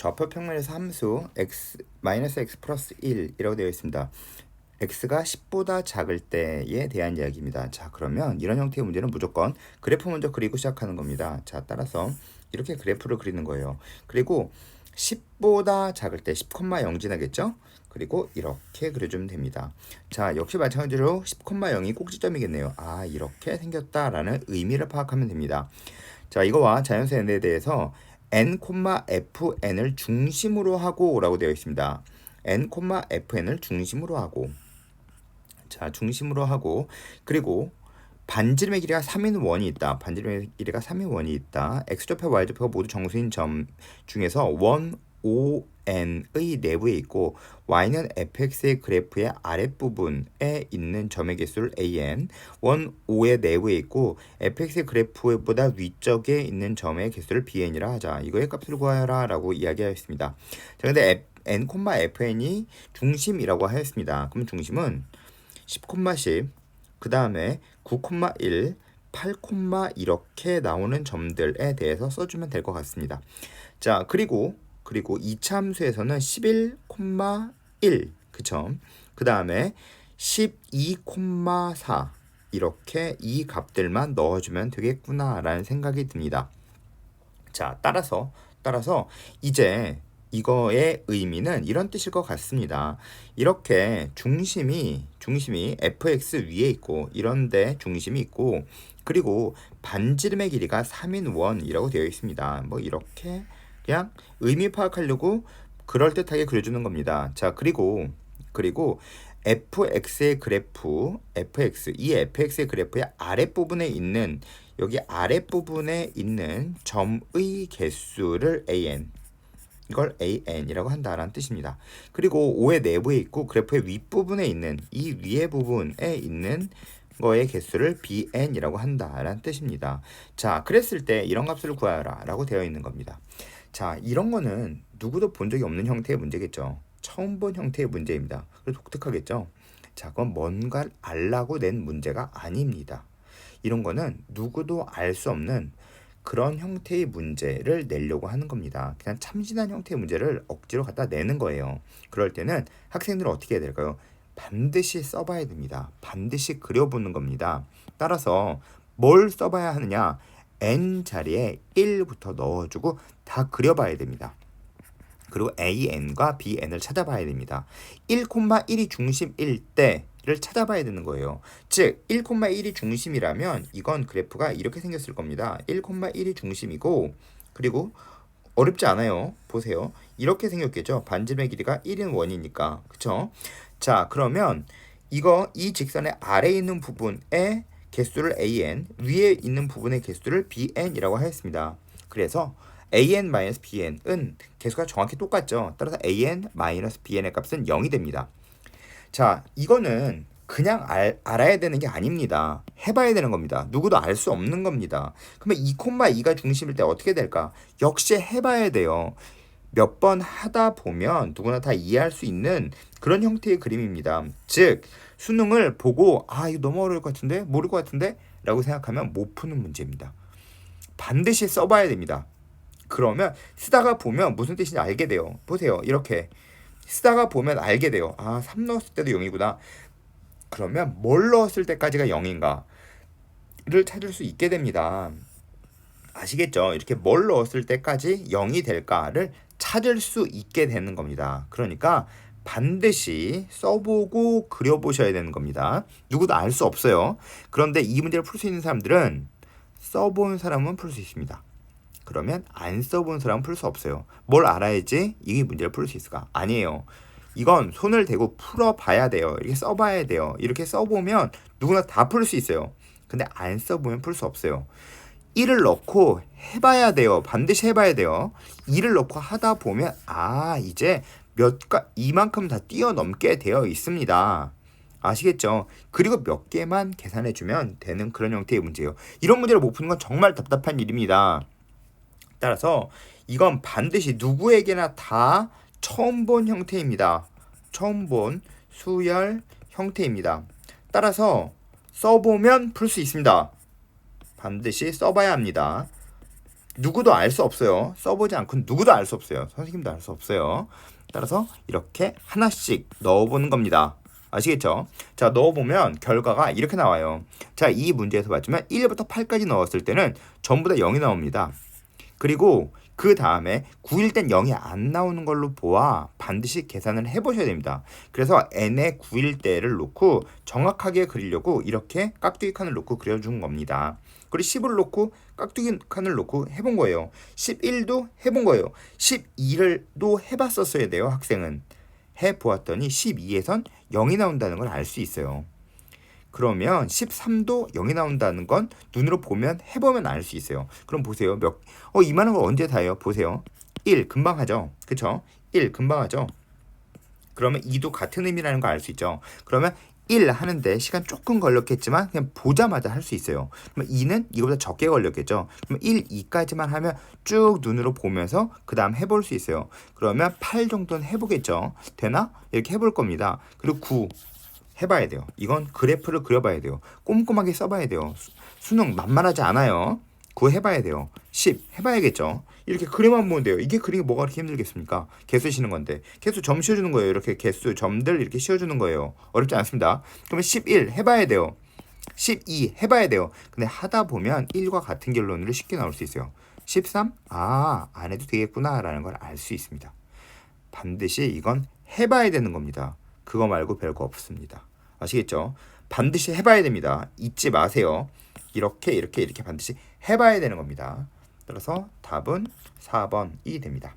좌표 평면에서 함수 x 마이너스 x 플러스 1이라고 되어 있습니다. x가 10보다 작을 때에 대한 이야기입니다. 자, 그러면 이런 형태의 문제는 무조건 그래프 먼저 그리고 시작하는 겁니다. 자, 따라서 이렇게 그래프를 그리는 거예요. 그리고 10보다 작을 때 10,0 지나겠죠? 그리고 이렇게 그려주면 됩니다. 자, 역시 마찬가지로 10,0이 꼭지점이겠네요. 아, 이렇게 생겼다라는 의미를 파악하면 됩니다. 자, 이거와 자연수 n에 대해서 n, fn을 중심으로 하고라고 되어 있습니다. n, fn을 중심으로 하고 자, 중심으로 하고 그리고 반지름의 길이가 3인 원이 있다. 반지름의 길이가 3인 원이 있다. x좌표, y좌표가 모두 정수인 점 중에서 원 ON의 내부에 있고 y는 fx의 그래프의 아랫부분에 있는 점의 개수를 an, 원 O의 내부에 있고 fx의 그래프보다 위쪽에 있는 점의 개수를 bn이라 하자. 이거의 값을 구하여라 라고 이야기하였습니다. 자, 근데 n, fn이 중심이라고 하였습니다. 그럼 중심은 10,10, 그 다음에 9,1, 8, 이렇게 나오는 점들에 대해서 써주면 될 것 같습니다. 자, 그리고 그리고 이차 함수에서는 11,1 그쵸? 그 다음에 12,4 이렇게 이 값들만 넣어주면 되겠구나 라는 생각이 듭니다. 자, 따라서 따라서 이제 이거의 의미는 이런 뜻일 것 같습니다. 이렇게 중심이 중심이 fx 위에 있고 이런데 중심이 있고 그리고 반지름의 길이가 3인 원이라고 되어 있습니다. 뭐 이렇게 그냥 의미 파악하려고 그럴듯하게 그려주는 겁니다. 자, 그리고 그리고 fx의 그래프, fx 이 fx의 그래프의 아랫부분에 있는 여기 아랫부분에 있는 점의 개수를 an 이걸 an이라고 한다라는 뜻입니다. 그리고 5의 내부에 있고 그래프의 윗부분에 있는 이 위에 부분에 있는 거의 개수를 bn이라고 한다라는 뜻입니다. 자, 그랬을 때 이런 값을 구하라 라고 되어 있는 겁니다. 자, 이런 거는 누구도 본 적이 없는 형태의 문제겠죠. 처음 본 형태의 문제입니다. 그래서 독특하겠죠. 자, 그건 뭔가를 알라고 낸 문제가 아닙니다. 이런 거는 누구도 알 수 없는 그런 형태의 문제를 내려고 하는 겁니다. 그냥 참신한 형태의 문제를 억지로 갖다 내는 거예요. 그럴 때는 학생들은 어떻게 해야 될까요? 반드시 써봐야 됩니다. 반드시 그려보는 겁니다. 따라서 뭘 써봐야 하느냐? N 자리에 1부터 넣어주고 다 그려봐야 됩니다. 그리고 AN과 BN을 찾아봐야 됩니다. 1,1이 중심일 때를 찾아봐야 되는 거예요. 즉 1,1이 중심이라면 이건 그래프가 이렇게 생겼을 겁니다. 1,1이 중심이고 그리고 어렵지 않아요. 보세요. 이렇게 생겼겠죠. 반지름의 길이가 1인 원이니까. 그쵸? 자 그러면 이거 이 직선의 아래에 있는 부분에 개수를 an, 위에 있는 부분의 개수를 bn이라고 하였습니다. 그래서 an-bn은 개수가 정확히 똑같죠. 따라서 an-bn의 값은 0이 됩니다. 자, 이거는 그냥 알, 알아야 되는 게 아닙니다. 해봐야 되는 겁니다. 누구도 알 수 없는 겁니다. 그러면 2,2가 중심일 때 어떻게 될까? 역시 해봐야 돼요. 몇 번 하다 보면 누구나 다 이해할 수 있는 그런 형태의 그림입니다. 즉, 수능을 보고 아 이거 너무 어려울 것 같은데 모를 것 같은데 라고 생각하면 못 푸는 문제입니다. 반드시 써봐야 됩니다. 그러면 쓰다가 보면 무슨 뜻인지 알게 돼요. 보세요. 이렇게 쓰다가 보면 알게 돼요. 아, 3 넣었을 때도 0이구나. 그러면 뭘 넣었을 때까지가 0인가를 찾을 수 있게 됩니다. 아시겠죠? 이렇게 뭘 넣었을 때까지 0이 될까를 찾을 수 있게 되는 겁니다. 그러니까 반드시 써보고 그려보셔야 되는 겁니다. 누구도 알 수 없어요. 그런데 이 문제를 풀 수 있는 사람들은 써본 사람은 풀 수 있습니다. 그러면 안 써본 사람은 풀 수 없어요. 뭘 알아야지 이 문제를 풀 수 있을까? 아니에요. 이건 손을 대고 풀어봐야 돼요. 이렇게 써봐야 돼요. 이렇게 써보면 누구나 다 풀 수 있어요. 근데 안 써보면 풀 수 없어요. 1을 넣고 해봐야 돼요. 반드시 해봐야 돼요. 2를 넣고 하다 보면 아 이제 몇가 이만큼 다 뛰어넘게 되어 있습니다. 아시겠죠? 그리고 몇 개만 계산해 주면 되는 그런 형태의 문제예요. 이런 문제를 못 푸는 건 정말 답답한 일입니다. 따라서 이건 반드시 누구에게나 다 처음 본 형태입니다. 처음 본 수열 형태입니다. 따라서 써보면 풀 수 있습니다. 반드시 써봐야 합니다. 누구도 알 수 없어요. 써보지 않고는 누구도 알 수 없어요. 선생님도 알 수 없어요. 따라서 이렇게 하나씩 넣어보는 겁니다. 아시겠죠? 자, 넣어보면 결과가 이렇게 나와요. 자, 이 문제에서 봤지만 1부터 8까지 넣었을 때는 전부 다 0이 나옵니다. 그리고 그 다음에 9일 땐 0이 안 나오는 걸로 보아 반드시 계산을 해보셔야 됩니다. 그래서 n의 9일 때를 놓고 정확하게 그리려고 이렇게 깍두기 칸을 놓고 그려준 겁니다. 그리고 10을 놓고 깍두기 칸을 놓고 해본 거예요. 11도 해본 거예요. 12를도 해봤었어야 돼요, 학생은. 해보았더니 12에선 0이 나온다는 걸 알 수 있어요. 그러면 13도 0이 나온다는 건 눈으로 보면 해보면 알 수 있어요. 그럼 보세요. 몇, 어, 이만한 걸 언제 다 해요? 보세요. 1, 금방 하죠. 그쵸? 1, 금방 하죠. 그러면 2도 같은 의미라는 걸알수 있죠. 그러면 1 하는데 시간 조금 걸렸겠지만 그냥 보자마자 할 수 있어요. 그러면 2는 이거보다 적게 걸렸겠죠. 그러면 1, 2까지만 하면 쭉 눈으로 보면서 그 다음 해볼 수 있어요. 그러면 8 정도는 해보겠죠. 되나? 이렇게 해볼 겁니다. 그리고 9 해봐야 돼요. 이건 그래프를 그려봐야 돼요. 꼼꼼하게 써봐야 돼요. 수, 수능 만만하지 않아요. 9 해봐야 돼요. 10 해봐야겠죠. 이렇게 그림만 보면 돼요. 이게 그리기 뭐가 그렇게 힘들겠습니까? 개수 쉬는 건데. 개수 점 씌워주는 거예요. 이렇게 개수 점들 이렇게 씌워주는 거예요. 어렵지 않습니다. 그러면 11 해봐야 돼요. 12 해봐야 돼요. 근데 하다 보면 1과 같은 결론으로 쉽게 나올 수 있어요. 13? 아, 안 해도 되겠구나. 라는 걸 알 수 있습니다. 반드시 이건 해봐야 되는 겁니다. 그거 말고 별거 없습니다. 아시겠죠? 반드시 해봐야 됩니다. 잊지 마세요. 이렇게 이렇게 이렇게 반드시 해봐야 되는 겁니다. 따라서 답은 4번이 됩니다.